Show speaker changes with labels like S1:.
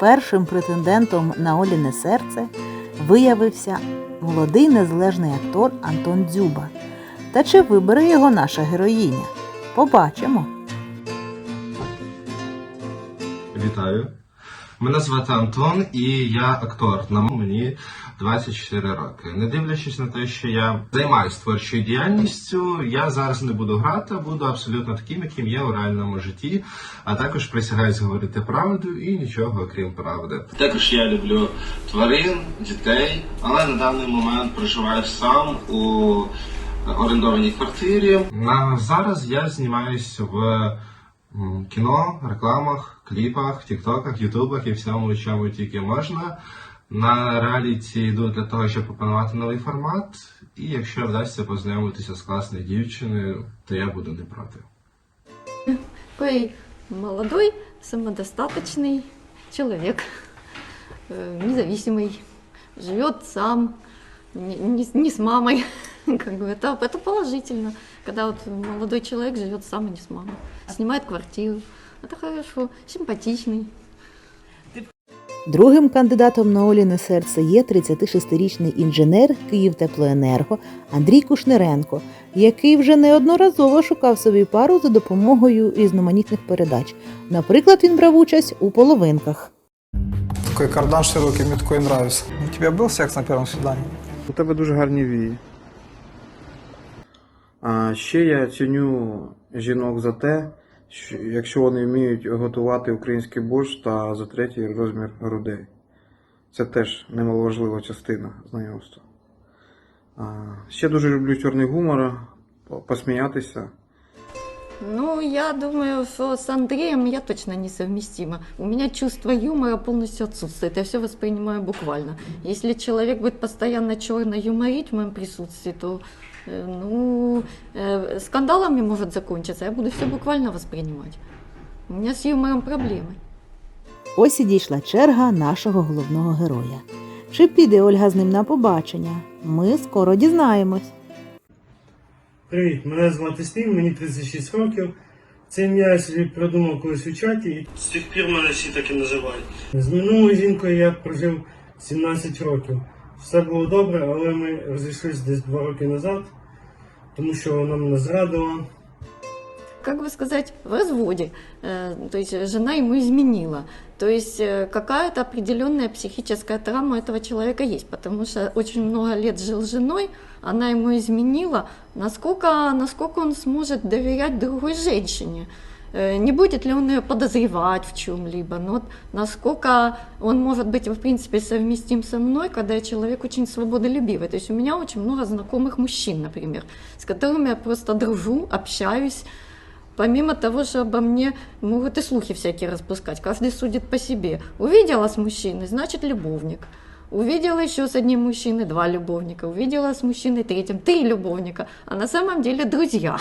S1: першим претендентом на Оліне серце виявився молодий незалежний актор Антон Дзюба. Та чи вибере його наша героїня? Побачимо.
S2: Вітаю. Мене звати Антон і я актор. На мені 24 роки. Не дивлячись на те, що я займаюся творчою діяльністю, я зараз не буду грати, а буду абсолютно таким, яким є у реальному житті. А також присягаюсь говорити правду і нічого окрім правди. Також я люблю тварин, дітей, але на даний момент проживаю сам у орендованій квартирі. На зараз я знімаюся в кіно, рекламах, кліпах, тіктоках, ютубах і всьому, чому тільки можна. На реаліті йду для того, щоб опанувати новий формат. І якщо вдасться познайомитися з класною дівчиною, то я буду не проти.
S3: Такой молодой, самодостаточный человек, э, независимый, живет сам, не, не с- не с мамой. Как бы это, это положительно, когда вот молодой человек живет сам и не с мамой. Снимает квартиру. Это хорошо, симпатичный.
S1: Другим кандидатом на Оліне серце є 36-річний інженер Київтеплоенерго Андрій Кушниренко, який вже неодноразово шукав собі пару за допомогою різноманітних передач. Наприклад, він брав участь у половинках.
S4: Такой кардан широкий, мне такой нравится. У тебя был секс на первом свидании?
S5: У тебе дуже гарні вії. А ще я ціню жінок за те, якщо вони вміють готувати український борщ та за третій розмір грудей. Це теж немаловажлива частина знайомства. Ще дуже люблю чорний гумор, посміятися.
S3: Ну, я думаю, что с Андреем я точно несовместима. У меня чувство юмора полностью отсутствует. Я все воспринимаю буквально. Если человек будет постоянно черно юморить в моем присутствии, то ну, э, скандалами может закончиться. Я буду все буквально воспринимать. У меня с юмором проблемы.
S1: Ось і дійшла черга нашого головного героя. Чи піде Ольга з ним на побачення? Ми скоро дізнаємось.
S6: Привіт, мене звати Стів, мені 36 років. Це ім'я я собі придумав колись у чаті, з тих пір мене всі так і називають. З минулою жінкою я прожив 17 років. Все було добре, але ми розійшлися десь 2 роки назад, тому що вона мене зрадила.
S3: как бы сказать, в разводе. Э, То есть жена ему изменила. То есть э, какая-то определенная психическая травма этого человека есть, потому что очень много лет жил с женой, она ему изменила. Насколько, насколько он сможет доверять другой женщине? Э, Не будет ли он ее подозревать в чем-либо? Но вот насколько он может быть, в принципе, совместим со мной, когда я человек очень свободолюбивый. То есть у меня очень много знакомых мужчин, например, с которыми я просто дружу, общаюсь, Помимо того, что обо мне могут и слухи всякие распускать, каждый судит по себе. Увидела с мужчиной, значит любовник. Увидела еще с одним мужчиной два любовника, увидела с мужчиной третьим три любовника, а на самом деле друзья.